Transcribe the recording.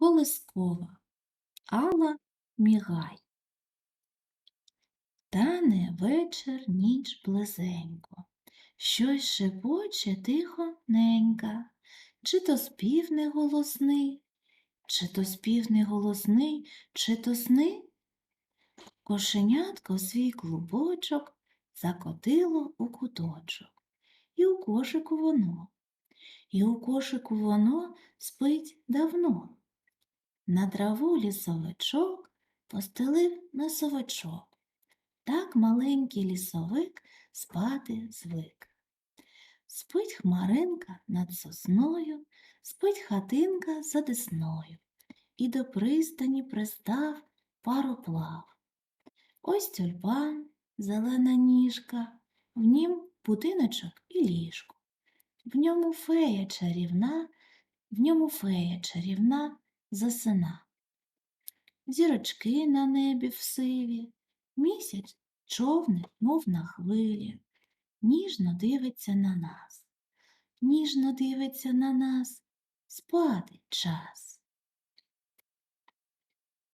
Колискова Алла Мігай. Тане вечір ніч близенько, щось шепоче тихоненька, чи то спів неголосний, чи то спів неголосний, чи то сни. Кошенятко свій клубочок закотило у куточок, і у кошику воно, і у кошику воно спить давно. На траву лісовичок постелив носовичок. Так маленький лісовик спати звик. Спить хмаринка над сосною, спить хатинка за десною, і до пристані пристав пароплав. Ось тюльпан, зелена ніжка, в нім будиночок і ліжко. В ньому фея чарівна, в ньому фея чарівна засина. Зірочки на небі в сиві, місяць човне, мов на хвилі, ніжно дивиться на нас, ніжно дивиться на нас, спати час.